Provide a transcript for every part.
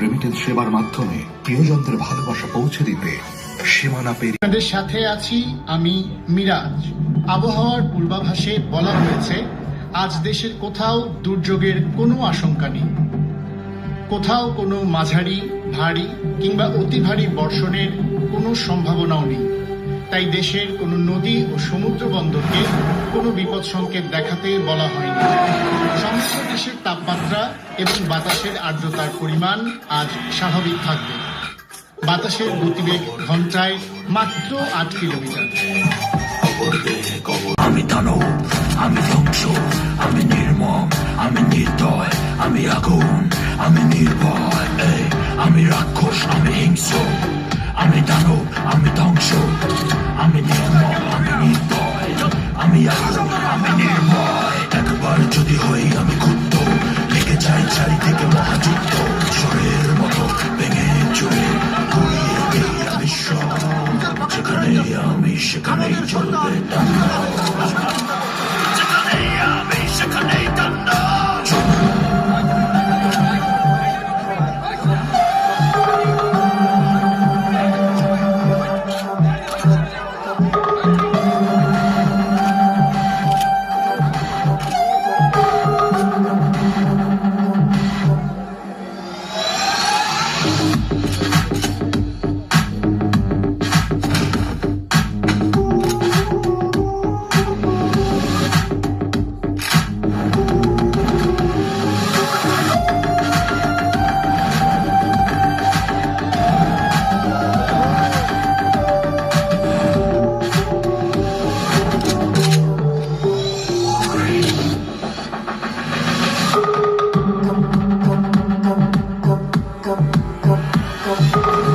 Remittance সেবার মাধ্যমে প্রিয়জনদের ভালোবাসা পৌঁছে দিতে সীমানা পেরিয়ে সাথে আছি আমি মিরাজ। আবহাওয়ার পূর্বাভাসে বলা হয়েছে, আজ দেশের কোথাও দুর্যোগের কোনো আশঙ্কা নেই। কোথাও কোনো মাঝারি, ভারী কিংবা অতি ভারী বর্ষণের কোনো সম্ভাবনাও নেই। তাই দেশের কোনো নদী ও সমুদ্র বন্দরকে কোনো বিপদ সংকেত দেখাতে বলা হয়নি। সমস্ত দেশের তাপমাত্রা এবং বাতাসের আর্দ্রতার পরিমাণ আজ স্বাভাবিক থাকবে। বাতাসের গতিবেগ ঘন্টায় মাত্র আট কিলোমিটার। আমি দানব, আমি ধ্বংস, আমি নির্মম, আমি নির্দয়, আমি আগুন, আমি নির্ভয় আমি রাক্ষস, আমি হিংস্র।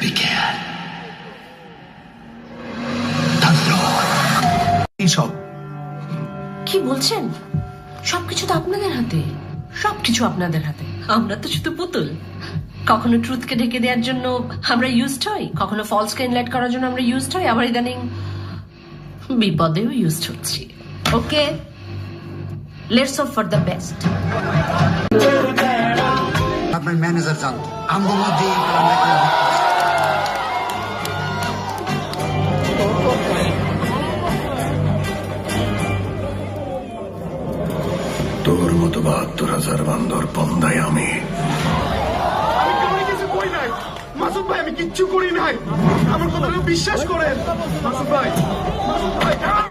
begin. তাণ্ডব এইসব। কি বলছেন? সবকিছু তো আপনাদের হাতে। সবকিছু আপনাদের হাতে। আমরা তো শুধু পুতুল। কখনো ট্রুথকে ঢেকে দেওয়ার জন্য আমরা ইউজড হই? কখনো ফলসকে ইনলাইট করার জন্য আমরা ইউজড হই? আবার ইদানিং বিপদেও ইউজড হচ্ছি। Okay let's off for the best আপনার ম্যানেজার জানতো আমার মধ্যে তোর মতো বাহাত্তর হাজার বান্দর পন্দায় আমি। ভাই, আমি কিচ্ছু করি নাই। আমার কথাটা বিশ্বাস করেন। মাসুদ ভাই মাসুদ ভাই